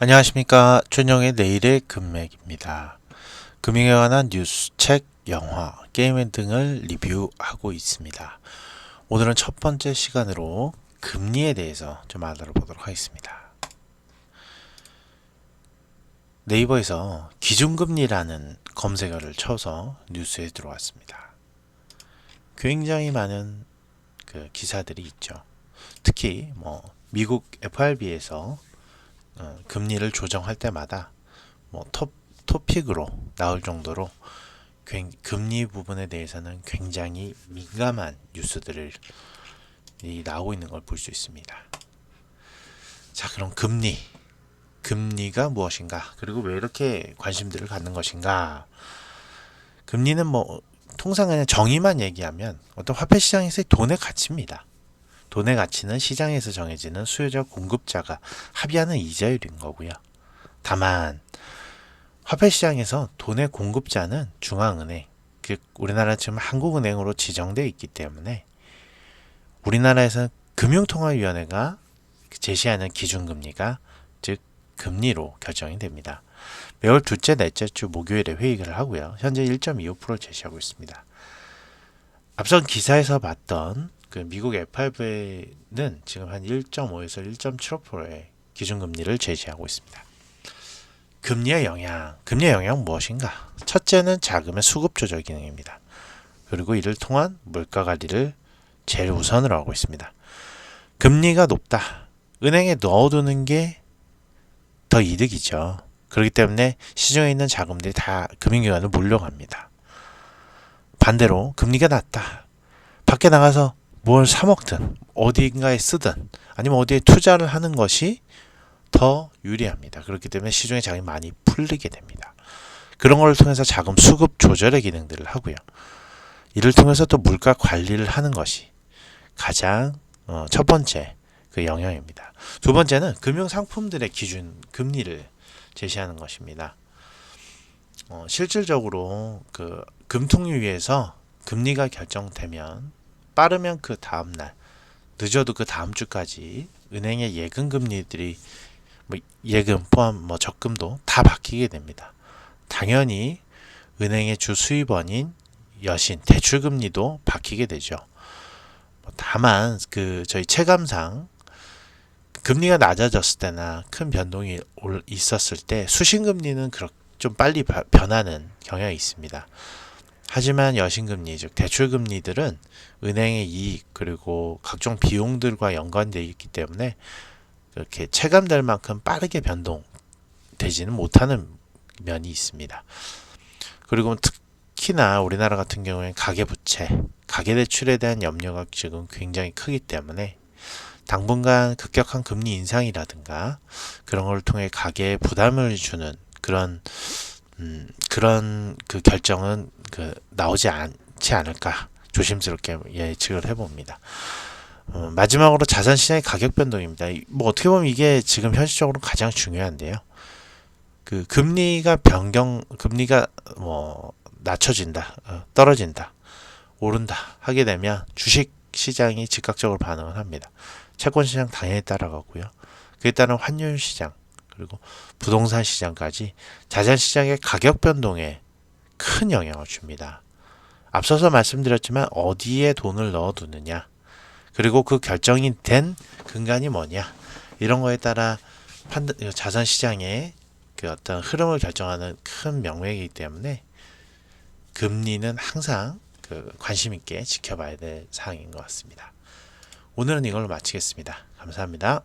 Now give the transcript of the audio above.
안녕하십니까. 춘영의 내일의 금맥입니다. 금융에 관한 뉴스, 책, 영화, 게임 등을 리뷰하고 있습니다. 오늘은 첫 번째 시간으로 금리에 대해서 좀 알아보도록 하겠습니다. 네이버에서 기준금리라는 검색어를 쳐서 뉴스에 들어왔습니다. 굉장히 많은 그 기사들이 있죠. 특히 뭐 미국 FRB에서 어, 금리를 조정할 때마다 뭐 톱, 토픽으로 나올 정도로 굉- 금리 부분에 대해서는 굉장히 민감한 뉴스들을 이 나오고 있는 걸 볼 수 있습니다. 자, 그럼 금리. 금리가 무엇인가? 그리고 왜 이렇게 관심들을 갖는 것인가? 금리는 뭐 통상 그냥 정의만 얘기하면 어떤 화폐 시장에서의 돈의 가치입니다. 돈의 가치는 시장에서 정해지는 수요자 공급자가 합의하는 이자율인 거고요. 다만 화폐 시장에서 돈의 공급자는 중앙은행, 즉 우리나라 지금 한국은행으로 지정되어 있기 때문에 우리나라에서는 금융통화위원회가 제시하는 기준금리가 즉 금리로 결정이 됩니다. 매월 둘째, 넷째 주 목요일에 회의를 하고요. 현재 1.25%를 제시하고 있습니다. 앞선 기사에서 봤던 그 미국 FRB는 지금 한 1.5에서 1.75%의 기준금리를 제시하고 있습니다. 금리의 영향, 금리의 영향은 무엇인가? 첫째는 자금의 수급 조절 기능입니다. 그리고 이를 통한 물가 관리를 제일 우선으로 하고 있습니다. 금리가 높다. 은행에 넣어두는 게 더 이득이죠. 그렇기 때문에 시중에 있는 자금들이 다 금융기관으로 몰려갑니다. 반대로 금리가 낮다. 밖에 나가서 뭘 사먹든 어딘가에 쓰든 아니면 어디에 투자를 하는 것이 더 유리합니다. 그렇기 때문에 시중에 자금이 많이 풀리게 됩니다. 그런 걸 통해서 자금 수급 조절의 기능들을 하고요. 이를 통해서 또 물가 관리를 하는 것이 가장 어, 첫 번째 그 영향입니다. 두 번째는 금융 상품들의 기준 금리를 제시하는 것입니다. 어, 실질적으로 그 금통위에서 금리가 결정되면 빠르면 그 다음 날, 늦어도 그 다음 주까지 은행의 예금 금리들이 뭐 예금 포함 뭐 적금도 다 바뀌게 됩니다. 당연히 은행의 주 수입원인 여신 대출 금리도 바뀌게 되죠. 뭐 다만 그 저희 체감상 금리가 낮아졌을 때나 큰 변동이 올- 있었을 때 수신 금리는 그렇 좀 빨리 바- 변하는 경향이 있습니다. 하지만 여신금리 즉 대출금리들은 은행의 이익 그리고 각종 비용들과 연관되어 있기 때문에 이렇게 체감될 만큼 빠르게 변동되지는 못하는 면이 있습니다. 그리고 특히나 우리나라 같은 경우에는 가계부채, 가계대출에 대한 염려가 지금 굉장히 크기 때문에 당분간 급격한 금리 인상이라든가 그런 걸 통해 가계에 부담을 주는 그런 음, 그런 그 결정은 그 나오지 않지 않을까 조심스럽게 예측을 해봅니다. 어, 마지막으로 자산 시장의 가격 변동입니다. 이- 뭐 어떻게 보면 이게 지금 현실적으로 가장 중요한데요. 그 금리가 변경, 금리가 뭐 낮춰진다, 어, 떨어진다, 오른다 하게 되면 주식 시장이 즉각적으로 반응을 합니다. 채권 시장 당연히 따라가고요. 그에 따른 환율 시장 그리고 부동산 시장까지 자산 시장의 가격 변동에 큰 영향을 줍니다. 앞서서 말씀드렸지만 어디에 돈을 넣어두느냐, 그리고 그 결정이 된 근간이 뭐냐, 이런 거에 따라 자산 시장의 그 어떤 흐름을 결정하는 큰 명맥이기 때문에 금리는 항상 그 관심 있게 지켜봐야 될 사항인 것 같습니다. 오늘은 이걸로 마치겠습니다. 감사합니다.